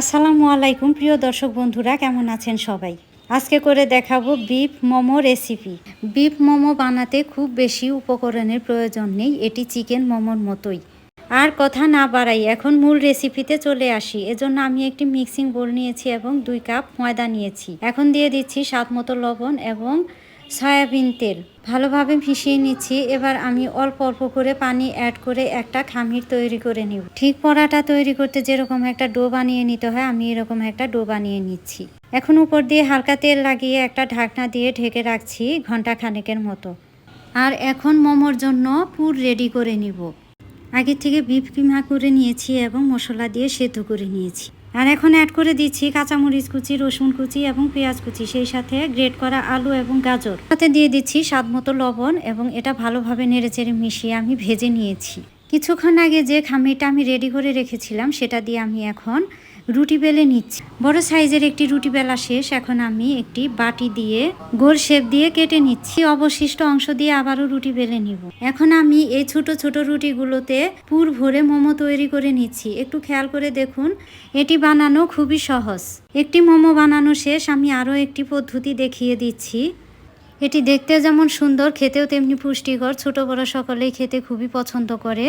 আসসালামু আলাইকুম, প্রিয় দর্শক বন্ধুরা, কেমন আছেন সবাই? আজকে করে দেখাবো beef momo recipe beef momo বানাতে খুব বেশি উপকরণের প্রয়োজন নেই, এটি চিকেন মোমোর মতোই। আর কথা না বাড়াই, এখন মূল রেসিপিতে চলে আসি। এজন্য আমি একটি মিক্সিং বোল নিয়েছি এবং দুই কাপ ময়দা নিয়েছি। এখন দিয়ে দিচ্ছি স্বাদ মতো লবণ এবং সয়াবিন তেল। ভালোভাবে মিশিয়ে নিচ্ছি, এবার আমি অল্প অল্প করে পানি অ্যাড করে একটা খামির তৈরি করে নিব। ঠিক পরাটা তৈরি করতে যেরকম একটা ডো বানিয়ে নিতে হয়, আমি এরকম একটা ডো বানিয়ে নিচ্ছি। এখন উপর দিয়ে হালকা তেল লাগিয়ে একটা ঢাকনা দিয়ে ঢেকে রাখছি ঘণ্টা খানেকের মতো। আর এখন মোমোর জন্য পুর রেডি করে নিব। আগে থেকে বিফ কিমা করে নিয়েছি এবং মশলা দিয়ে সেদ্ধ করে নিয়েছি। আর এখন অ্যাড করে দিচ্ছি কাঁচামরিচ কুচি, রসুন কুচি এবং পেঁয়াজ কুচি, সেই সাথে গ্রেট করা আলু এবং গাজর। সাথে দিয়ে দিচ্ছি স্বাদ মতো লবণ এবং এটা ভালোভাবে নেড়েচেড়ে মিশিয়ে আমি ভেজে নিয়েছি। কিছুক্ষণ আগে যে খামিটা আমি রেডি করে রেখেছিলাম, সেটা দিয়ে আমি এখন রুটি বেলে নিচ্ছি। বড় সাইজের একটি রুটি বেলা শেষ, এখন আমি একটি বাটি দিয়ে গোল শেপ দিয়ে কেটে নিচ্ছি। অবশিষ্ট অংশ দিয়ে আবারও রুটি বেলে নিব। এখন আমি এই ছোট ছোট রুটিগুলোতে পুর ভরে মোমো তৈরি করে নিচ্ছি। একটু খেয়াল করে দেখুন, এটি বানানো খুবই সহজ। একটি মোমো বানানো শেষ, আমি আরও একটি পদ্ধতি দেখিয়ে দিচ্ছি। এটি দেখতে যেমন সুন্দর, খেতেও তেমনি পুষ্টিকর। ছোট বড় সকলেই খেতে খুবই পছন্দ করে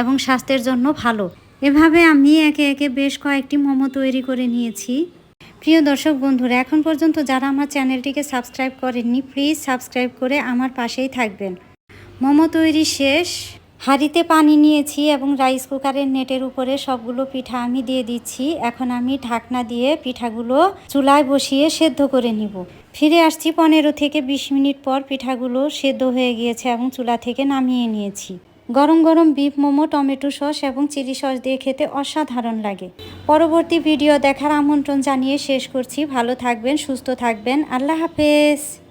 এবং স্বাস্থ্যের জন্য ভালো। এভাবে আমি একে একে বেশ কয়েকটি মোমো তৈরি করে নিয়েছি। প্রিয় দর্শক বন্ধুরা, এখন পর্যন্ত যারা আমার চ্যানেলটিকে সাবস্ক্রাইব করেননি, প্লিজ সাবস্ক্রাইব করে আমার পাশেই থাকবেন। মোমো তৈরি শেষ। হাঁড়িতে পানি নিয়েছি এবং রাইস কুকারের নেটের উপরে সবগুলো পিঠা আমি দিয়ে দিচ্ছি। এখন আমি ঢাকনা দিয়ে পিঠাগুলো চুলায় বসিয়ে সেদ্ধ করে নিব। ফিরে আসছি পনেরো থেকে বিশ মিনিট পর পিঠাগুলো সেদ্ধ হয়ে গিয়েছে এবং চুলা থেকে নামিয়ে নিয়েছি। গরম গরম বিফ, মোমো, টমেটো সস এবং চিলি সস দিয়ে খেতে অসাধারণ লাগে। পরবর্তী ভিডিও দেখার আমন্ত্রণ জানিয়ে শেষ করছি। ভালো থাকবেন, সুস্থ থাকবেন। আল্লাহ হাফেজ।